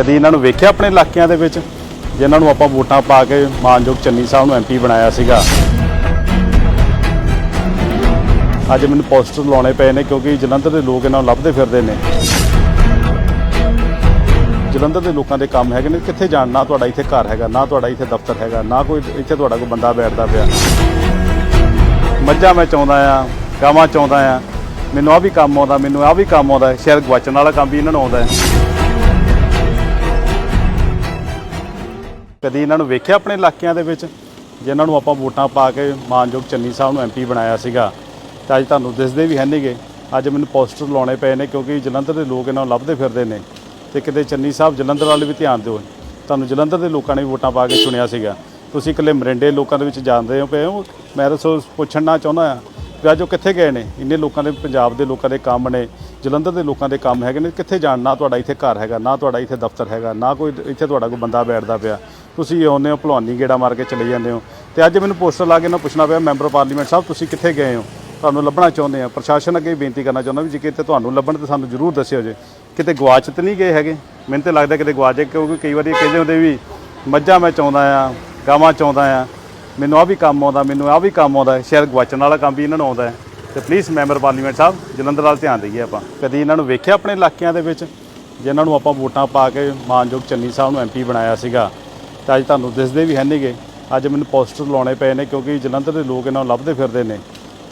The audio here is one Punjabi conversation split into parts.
ਕਦੀ ਇਹਨਾਂ ਨੂੰ ਵੇਖਿਆ ਆਪਣੇ ਇਲਾਕਿਆਂ ਦੇ ਵਿੱਚ? ਜਿਨ੍ਹਾਂ ਨੂੰ ਆਪਾਂ ਵੋਟਾਂ ਪਾ ਕੇ ਮਾਨਯੋਗ ਚੰਨੀ ਸਾਹਿਬ ਨੂੰ ਐਮਪੀ ਬਣਾਇਆ ਸੀਗਾ। ਅੱਜ ਮੈਨੂੰ ਪੋਸਟਰ ਲਾਉਣੇ ਪਏ ਨੇ ਕਿਉਂਕਿ ਜਲੰਧਰ ਦੇ ਲੋਕ ਇਹਨਾਂ ਨੂੰ ਲੱਭਦੇ ਫਿਰਦੇ ਨੇ। ਜਲੰਧਰ ਦੇ ਲੋਕਾਂ ਦੇ ਕੰਮ ਹੈਗੇ ਨੇ। ਕਿੱਥੇ ਜਾਣ? ਨਾ ਤੁਹਾਡਾ ਇੱਥੇ ਘਰ ਹੈਗਾ, ਨਾ ਤੁਹਾਡਾ ਇੱਥੇ ਦਫ਼ਤਰ ਹੈਗਾ, ਨਾ ਕੋਈ ਇੱਥੇ ਤੁਹਾਡਾ ਕੋਈ ਬੰਦਾ ਬੈਠਦਾ ਪਿਆ। ਮੱਝਾਂ ਮੈਂ ਚਾਹੁੰਦਾ ਆ, ਗਾਵਾਂ ਚਾਹੁੰਦਾ ਆ। ਮੈਨੂੰ ਆ ਵੀ ਕੰਮ ਆਉਂਦਾ, ਮੈਨੂੰ ਆ ਵੀ ਕੰਮ ਆਉਂਦਾ। ਹੈ। ਸ਼ਾਇਦ ਗਵਾਚਣ ਵਾਲਾ ਕੰਮ ਵੀ ਇਹਨਾਂ ਨੂੰ ਆਉਂਦਾ ਹੈ। ਕਦੀ ਇਹਨਾਂ ਨੂੰ ਵੇਖਿਆ ਆਪਣੇ ਇਲਾਕਿਆਂ ਦੇ ਵਿੱਚ? ਜਿਨ੍ਹਾਂ ਨੂੰ ਆਪਾਂ ਵੋਟਾਂ ਪਾ ਕੇ ਮਾਨਯੋਗ ਚੰਨੀ ਸਾਹਿਬ ਨੂੰ ਐਮਪੀ ਬਣਾਇਆ ਸੀਗਾ, ਤੇ ਅੱਜ ਤੁਹਾਨੂੰ ਦਿਸਦੇ ਵੀ ਹੈ ਨਹੀਂਗੇ ਅੱਜ ਮੈਨੂੰ ਪੋਸਟਰ ਲਾਉਣੇ ਪਏ ਨੇ ਕਿਉਂਕਿ ਜਲੰਧਰ ਦੇ ਲੋਕ ਇਹਨਾਂ ਨੂੰ ਲੱਭਦੇ ਫਿਰਦੇ ਨੇ। ਤੇ ਕਿਤੇ ਚੰਨੀ ਸਾਹਿਬ ਜਲੰਧਰ ਵਾਲੇ ਵੀ ਧਿਆਨ ਦਿਓ। ਤੁਹਾਨੂੰ ਜਲੰਧਰ ਦੇ ਲੋਕਾਂ ਨੇ ਵੀ ਵੋਟਾਂ ਪਾ ਕੇ ਚੁਣਿਆ ਸੀਗਾ। ਤੁਸੀਂ ਇਕੱਲੇ ਮਰਿੰਡੇ ਲੋਕਾਂ ਦੇ ਵਿੱਚ ਜਾਂਦੇ ਹੋ ਪਏ ਹੋ? ਮੈਂ ਤਾਂ ਸੋ ਪੁੱਛਣਾ ਚਾਹੁੰਦਾ ਆ ਵੀ ਅੱਜ ਉਹ ਕਿੱਥੇ ਗਏ ਨੇ? ਇੰਨੇ ਲੋਕਾਂ ਦੇ, ਪੰਜਾਬ ਦੇ ਲੋਕਾਂ ਦੇ ਕੰਮ ਨੇ, ਜਲੰਧਰ ਦੇ ਲੋਕਾਂ ਦੇ ਕੰਮ ਹੈਗੇ ਨੇ। ਕਿੱਥੇ ਜਾਣ? ਨਾ ਤੁਹਾਡਾ ਇੱਥੇ ਘਰ ਹੈਗਾ, ਨਾ ਤੁਹਾਡਾ ਇੱਥੇ ਦਫ਼ਤਰ ਹੈਗਾ, ਨਾ ਕੋਈ ਇੱਥੇ ਤੁਹਾਡਾ ਕੋਈ ਬੰਦਾ ਬੈਠਦਾ ਪਿਆ। ਤੁਸੀਂ ਆਉਂਦੇ ਹੋ, ਭਲਵਾਨੀ ਗੇੜਾ ਮਾਰ ਕੇ ਚਲੇ ਜਾਂਦੇ ਹੋ। ਤੇ ਅੱਜ ਮੈਨੂੰ ਪੋਸਟਰ ਲਾ ਕੇ ਨਾ ਪੁੱਛਣਾ ਪਿਆ, ਮੈਂਬਰ ਪਾਰਲੀਮੈਂਟ ਸਾਹਿਬ, ਤੁਸੀਂ ਕਿੱਥੇ ਗਏ ਹੋ? ਤੁਹਾਨੂੰ ਲੱਭਣਾ ਚਾਹੁੰਦੇ ਆ। ਪ੍ਰਸ਼ਾਸਨ ਅੱਗੇ ਵੀ ਬੇਨਤੀ ਕਰਨਾ ਚਾਹੁੰਦਾ ਵੀ ਜੇ ਕਿਤੇ ਤੁਹਾਨੂੰ ਲੱਭਣ ਤੇ ਸਾਨੂੰ ਜ਼ਰੂਰ ਦੱਸਿਓ ਜੇ। ਕਿਤੇ ਗਵਾਚ ਤੇ ਨਹੀਂ ਗਏ ਹੈਗੇ? ਮੈਨੂੰ ਤੇ ਲੱਗਦਾ ਕਿਤੇ ਗਵਾਚ ਗਏ, ਕਿਉਂਕਿ ਕਈ ਵਾਰੀ ਕਹਿੰਦੇ ਹੁੰਦੇ ਵੀ, ਮੱਝਾਂ ਮੈਂ ਚਾਹੁੰਦਾ ਆ, ਗਾਵਾਂ ਚਾਹੁੰਦਾ ਆ। ਮੈਨੂੰ ਆ ਵੀ ਕੰਮ ਆਉਂਦਾ, ਮੈਨੂੰ ਆ ਵੀ ਕੰਮ ਆਉਂਦਾ। ਸ਼ਾਇਦ ਗਵਾਚਣ ਵਾਲਾ ਕੰਮ ਵੀ ਇਹਨਾਂ ਨੂੰ ਆਉਂਦਾ ਹੈ। ਤੇ please member parliament Sahib, Jalandhar ਵੱਲ ਧਿਆਨ ਦੇਈਏ ਆਪਾਂ। ਕਦੀ ਇਹਨਾਂ ਨੂੰ ਵੇਖਿਆ ਆਪਣੇ ਇਲਾਕਿਆਂ ਦੇ ਵਿੱਚ? ਜਿਨ੍ਹਾਂ ਨੂੰ ਆਪਾਂ ਵੋਟਾਂ ਪਾ ਕੇ ਮਾਨਯੋਗ ਚੰਨੀ ਸਾਹਿਬ ਨੂੰ ਐਮਪੀ ਬਣਾਇਆ ਸੀਗਾ। ਤੇ ਅੱਜ ਤੁਹਾਨੂੰ ਦਿਸਦੇ ਵੀ ਹੈ ਨਹੀਂਗੇ ਅੱਜ ਮੈਨੂੰ ਪੋਸਟਰ ਲਾਉਣੇ ਪਏ ਨੇ ਕਿਉਂਕਿ ਜਲੰਧਰ ਦੇ ਲੋਕ ਇਹਨਾਂ ਨੂੰ ਲੱਭਦੇ ਫਿਰਦੇ ਨੇ।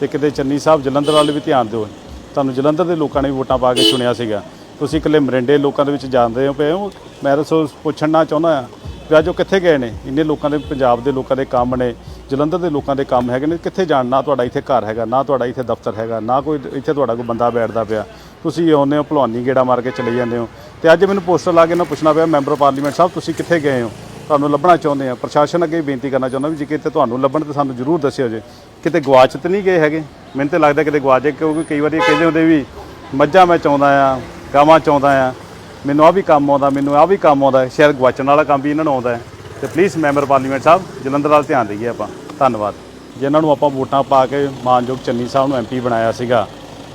ਤੇ ਕਿਤੇ ਚੰਨੀ ਸਾਹਿਬ ਜਲੰਧਰ ਵਾਲੇ ਵੀ ਧਿਆਨ ਦਿਓ। ਤੁਹਾਨੂੰ ਜਲੰਧਰ ਦੇ ਲੋਕਾਂ ਨੇ ਵੀ ਵੋਟਾਂ ਪਾ ਕੇ ਚੁਣਿਆ ਸੀਗਾ। ਤੁਸੀਂ ਇਕੱਲੇ ਮਰਿੰਡੇ ਲੋਕਾਂ ਦੇ ਵਿੱਚ ਜਾਂਦੇ ਹੋ ਪਏ ਹੋ। ਮੈਂ ਤਾਂ ਸੋ ਪੁੱਛਣਾ ਚਾਹੁੰਦਾ ਹਾਂ ਵੀ ਅੱਜ ਉਹ ਕਿੱਥੇ ਗਏ ਨੇ? ਇੰਨੇ ਲੋਕਾਂ ਦੇ, ਪੰਜਾਬ ਦੇ ਲੋਕਾਂ ਦੇ ਕੰਮ ਨੇ, ਜਲੰਧਰ ਦੇ ਲੋਕਾਂ ਦੇ ਕੰਮ ਹੈਗੇ ਨੇ। ਕਿੱਥੇ ਜਾਣ? ਨਾ ਤੁਹਾਡਾ ਇੱਥੇ ਘਰ ਹੈਗਾ, ਨਾ ਤੁਹਾਡਾ ਇੱਥੇ ਦਫ਼ਤਰ ਹੈਗਾ, ਨਾ ਕੋਈ ਇੱਥੇ ਤੁਹਾਡਾ ਕੋਈ ਬੰਦਾ ਬੈਠਦਾ ਪਿਆ। ਤੁਸੀਂ ਆਉਂਦੇ ਹੋ, ਭਲਵਾਨੀ ਗੇੜਾ ਮਾਰ ਕੇ ਚਲੇ ਜਾਂਦੇ ਹੋ। ਤੇ ਅੱਜ ਮੈਨੂੰ ਪੋਸਟਰ ਲਾ ਕੇ ਨਾ ਪੁੱਛਣਾ ਪਿਆ, ਮੈਂਬਰ ਪਾਰਲੀਮੈਂਟ ਸਾਹਿਬ, ਤੁਸੀਂ ਕਿੱਥੇ ਗਏ ਹੋ? ਤੁਹਾਨੂੰ ਲੱਭਣਾ ਚਾਹੁੰਦੇ ਆ। ਪ੍ਰਸ਼ਾਸਨ ਅੱਗੇ ਵੀ ਬੇਨਤੀ ਕਰਨਾ ਚਾਹੁੰਦਾ ਵੀ ਜੇ ਕਿਤੇ ਤੁਹਾਨੂੰ ਲੱਭਣ ਤੇ ਸਾਨੂੰ ਜ਼ਰੂਰ ਦੱਸਿਓ ਜੇ। ਕਿਤੇ ਗਵਾਚ ਤੇ ਨਹੀਂ ਗਏ ਹੈਗੇ। ਮੈਨੂੰ ਤੇ ਲੱਗਦਾ ਕਿਤੇ ਗਵਾਚ ਗਏ ਕਿਉਂਕਿ ਕਈ ਵਾਰੀ ਕਹਿੰਦੇ ਹੁੰਦੇ ਵੀ, ਮੱਝਾਂ ਮੈਂ ਚਾਹੁੰਦਾ ਆ, ਗਾਵਾਂ ਚਾਹੁੰਦਾ ਆ। ਮੈਨੂੰ ਆ ਵੀ ਕੰਮ ਆਉਂਦਾ, ਮੈਨੂੰ ਆ ਵੀ ਕੰਮ ਆਉਂਦਾ ਹੈ। ਸ਼ਾਇਦ ਗਵਾਚਣ ਵਾਲਾ ਕੰਮ ਵੀ ਇਹਨਾਂ ਨੂੰ ਆਉਂਦਾ ਹੈ। ਤੇ please member parliament Sahib, Jalandhar ਵੱਲ ਧਿਆਨ ਦੇਈਏ ਆਪਾਂ। ਧੰਨਵਾਦ। ਜਿਨ੍ਹਾਂ ਨੂੰ ਆਪਾਂ ਵੋਟਾਂ ਪਾ ਕੇ ਮਾਨਯੋਗ ਚੰਨੀ ਸਾਹਿਬ ਨੂੰ ਐਮਪੀ ਬਣਾਇਆ ਸੀਗਾ,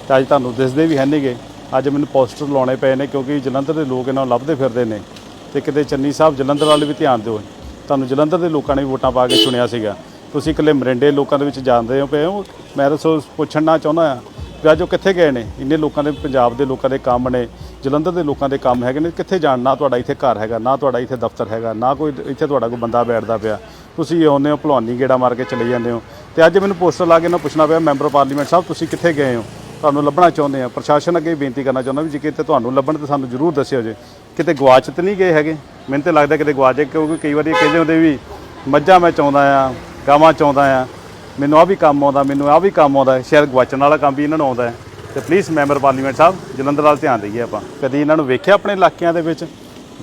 ਤੇ ਅੱਜ ਤੁਹਾਨੂੰ ਦਿਸਦੇ ਵੀ ਹੈ ਨਹੀਂਗੇ ਅੱਜ ਮੈਨੂੰ ਪੋਸਟਰ ਲਾਉਣੇ ਪਏ ਨੇ ਕਿਉਂਕਿ ਜਲੰਧਰ ਦੇ ਲੋਕ ਇਹਨਾਂ ਨੂੰ ਲੱਭਦੇ ਫਿਰਦੇ ਨੇ। ਤੇ ਕਿਤੇ ਚੰਨੀ ਸਾਹਿਬ ਜਲੰਧਰ ਵੱਲ ਵੀ ਧਿਆਨ ਦਿਓ। ਤੁਹਾਨੂੰ ਜਲੰਧਰ ਦੇ ਲੋਕਾਂ ਨੇ ਵੀ ਵੋਟਾਂ ਪਾ ਕੇ ਚੁਣਿਆ ਸੀਗਾ। ਤੁਸੀਂ ਇਕੱਲੇ ਮਰਿੰਡੇ ਲੋਕਾਂ ਦੇ ਵਿੱਚ ਜਾਂਦੇ ਹੋ ਪਏ ਹੋ। ਮੈਂ ਤਾਂ ਸੋ ਪੁੱਛਣਾ ਚਾਹੁੰਦਾ ਆ ਵੀ ਅੱਜ ਉਹ ਕਿੱਥੇ ਗਏ ਨੇ? ਇੰਨੇ ਲੋਕਾਂ ਦੇ ਪੰਜਾਬ ਦੇ ਲੋਕਾਂ ਦੇ ਕੰਮ ਨੇ, ਜਲੰਧਰ ਦੇ ਲੋਕਾਂ ਦੇ ਕੰਮ ਹੈਗੇ ਨੇ। ਕਿੱਥੇ ਜਾਣ? ਨਾ ਤੁਹਾਡਾ ਇੱਥੇ ਘਰ ਹੈਗਾ, ਨਾ ਤੁਹਾਡਾ ਇੱਥੇ ਦਫ਼ਤਰ ਹੈਗਾ, ਨਾ ਕੋਈ ਇੱਥੇ ਤੁਹਾਡਾ ਕੋਈ ਬੰਦਾ ਬੈਠਦਾ ਪਿਆ। ਤੁਸੀਂ ਆਉਂਦੇ ਹੋ, ਭਲਵਾਨੀ ਗੇੜਾ ਮਾਰ ਕੇ ਚਲੇ ਜਾਂਦੇ ਹੋ। ਤੇ ਅੱਜ ਮੈਨੂੰ ਪੋਸਟਰ ਲਾ ਕੇ ਨਾ ਪੁੱਛਣਾ ਪਿਆ, ਮੈਂਬਰ ਪਾਰਲੀਮੈਂਟ ਸਾਹਿਬ, ਤੁਸੀਂ ਕਿੱਥੇ ਗਏ ਹੋ? ਤੁਹਾਨੂੰ ਲੱਭਣਾ ਚਾਹੁੰਦੇ ਆ ਪ੍ਰਸ਼ਾਸਨ ਅੱਗੇ ਵੀ ਬੇਨਤੀ ਕਰਨਾ ਚਾਹੁੰਦਾ ਵੀ ਜੇ ਕਿਤੇ ਤੁਹਾਨੂੰ ਲੱਭਣ ਤੇ ਸਾਨੂੰ ਜ਼ਰੂਰ ਦੱਸਿਓ ਜੇ। ਕਿਤੇ ਗਵਾਚ ਤੇ ਨਹੀਂ ਗਏ ਹੈਗੇ। ਮੈਨੂੰ ਤੇ ਲੱਗਦਾ ਕਿਤੇ ਗਵਾਚ ਗਏ ਕਿਉਂਕਿ ਕਈ ਵਾਰੀ ਕਹਿੰਦੇ ਹੁੰਦੇ ਵੀ ਮੱਝਾਂ ਮੈਂ ਚਾਹੁੰਦਾ ਆ, ਗਾਵਾਂ ਚਾਹੁੰਦਾ ਆ। ਮੈਨੂੰ ਆ ਵੀ ਕੰਮ ਆਉਂਦਾ, ਮੈਨੂੰ ਆ ਵੀ ਕੰਮ ਆਉਂਦਾ। ਸ਼ਾਇਦ ਗਵਾਚਣ ਵਾਲਾ ਕੰਮ ਵੀ ਇਹਨਾਂ ਨੂੰ ਆਉਂਦਾ ਹੈ। ਤੇ please member parliament Sahib, Jalandhar ਵੱਲ ਧਿਆਨ ਦੇਈਏ ਆਪਾਂ। ਕਦੀ ਇਹਨਾਂ ਨੂੰ ਵੇਖਿਆ ਆਪਣੇ ਇਲਾਕਿਆਂ ਦੇ ਵਿੱਚ?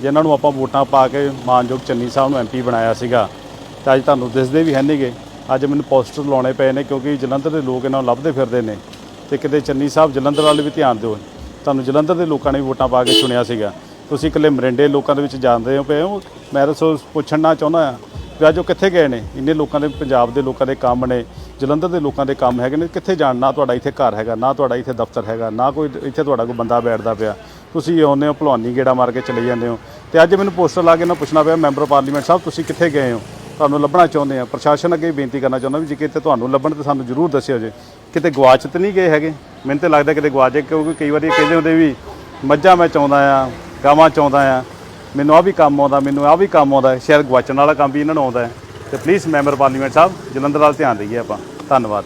ਜਿਨ੍ਹਾਂ ਨੂੰ ਆਪਾਂ ਵੋਟਾਂ ਪਾ ਕੇ ਮਾਨਯੋਗ ਚੰਨੀ ਸਾਹਿਬ ਨੂੰ ਐਮਪੀ ਬਣਾਇਆ ਸੀਗਾ। ਤੇ ਅੱਜ ਤੁਹਾਨੂੰ ਦਿਸਦੇ ਵੀ ਹੈ ਨਹੀਂਗੇ ਅੱਜ ਮੈਨੂੰ ਪੋਸਟਰ ਲਾਉਣੇ ਪਏ ਨੇ, ਕਿਉਂਕਿ ਜਲੰਧਰ ਦੇ ਲੋਕ ਇਹਨਾਂ ਨੂੰ ਲੱਭਦੇ ਫਿਰਦੇ ਨੇ। ਤੇ ਕਿਤੇ ਚੰਨੀ ਸਾਹਿਬ ਜਲੰਧਰ ਵੱਲ ਵੀ ਧਿਆਨ ਦਿਓ। ਤੁਹਾਨੂੰ ਜਲੰਧਰ ਦੇ ਲੋਕਾਂ ਨੇ ਵੀ ਵੋਟਾਂ ਪਾ ਕੇ ਚੁਣਿਆ ਸੀਗਾ। ਤੁਸੀਂ ਇਕੱਲੇ ਮਰਿੰਡੇ ਲੋਕਾਂ ਦੇ ਵਿੱਚ ਜਾਂਦੇ ਹੋ ਪਏ ਹੋ, ਮੈਂ ਤਾਂ ਸੋ ਪੁੱਛਣਾ ਚਾਹੁੰਦਾ ਹਾਂ ਵੀ ਅੱਜ ਉਹ ਕਿੱਥੇ ਗਏ ਨੇ? ਇੰਨੇ ਲੋਕਾਂ ਦੇ ਪੰਜਾਬ ਦੇ ਲੋਕਾਂ ਦੇ ਕੰਮ ਨੇ, ਜਲੰਧਰ ਦੇ ਲੋਕਾਂ ਦੇ ਕੰਮ ਹੈਗੇ ਨੇ, ਕਿੱਥੇ ਜਾਣ? ਨਾ ਤੁਹਾਡਾ ਇੱਥੇ ਘਰ ਹੈਗਾ, ਨਾ ਤੁਹਾਡਾ ਇੱਥੇ ਦਫ਼ਤਰ ਹੈਗਾ, ਨਾ ਕੋਈ ਇੱਥੇ ਤੁਹਾਡਾ ਕੋਈ ਬੰਦਾ ਬੈਠਦਾ ਪਿਆ। ਤੁਸੀਂ ਆਉਂਦੇ ਹੋ, ਭਲਵਾਨੀ ਗੇੜਾ ਮਾਰ ਕੇ ਚਲੇ ਜਾਂਦੇ ਹੋ। ਤੇ ਅੱਜ ਮੈਨੂੰ ਪੋਸਟਰ ਲਾ ਕੇ ਨਾ ਪੁੱਛਣਾ ਪਿਆ, ਮੈਂਬਰ ਪਾਰਲੀਮੈਂਟ ਸਾਹਿਬ, ਤੁਸੀਂ ਕਿੱਥੇ ਗਏ ਹੋ? ਤੁਹਾਨੂੰ ਲੱਭਣਾ ਚਾਹੁੰਦੇ ਆ ਪ੍ਰਸ਼ਾਸਨ ਅੱਗੇ ਵੀ ਬੇਨਤੀ ਕਰਨਾ ਚਾਹੁੰਦਾ ਵੀ ਜੇ ਕਿਤੇ ਤੁਹਾਨੂੰ ਲੱਭਣ ਤੇ ਸਾਨੂੰ ਜ਼ਰੂਰ ਦੱਸਿਓ ਜੇ। ਕਿਤੇ ਗਵਾਚ ਤੇ ਨਹੀਂ ਗਏ ਹੈਗੇ? ਮੈਨੂੰ ਤੇ ਲੱਗਦਾ ਕਿਤੇ ਗਵਾਚ ਗਏ, ਕਿਉਂਕਿ ਕਈ ਵਾਰੀ ਕਹਿੰਦੇ ਹੁੰਦੇ ਵੀ, ਮੱਝਾਂ ਮੈਂ ਚਾਹੁੰਦਾ ਆ ਗਾਵਾਂ ਚਾਹੁੰਦਾ ਆ। ਮੈਨੂੰ ਆ ਵੀ ਕੰਮ ਆਉਂਦਾ, ਮੈਨੂੰ ਆ ਵੀ ਕੰਮ ਆਉਂਦਾ। ਹੈ। ਸ਼ਾਇਦ ਗਵਾਚਣ ਵਾਲਾ ਕੰਮ ਵੀ ਇਹਨਾਂ ਨੂੰ ਆਉਂਦਾ ਹੈ। ਤੇ please member parliament Sahib, Jalandhar ਵੱਲ ਧਿਆਨ ਦੇਈਏ ਆਪਾਂ। ਧੰਨਵਾਦ।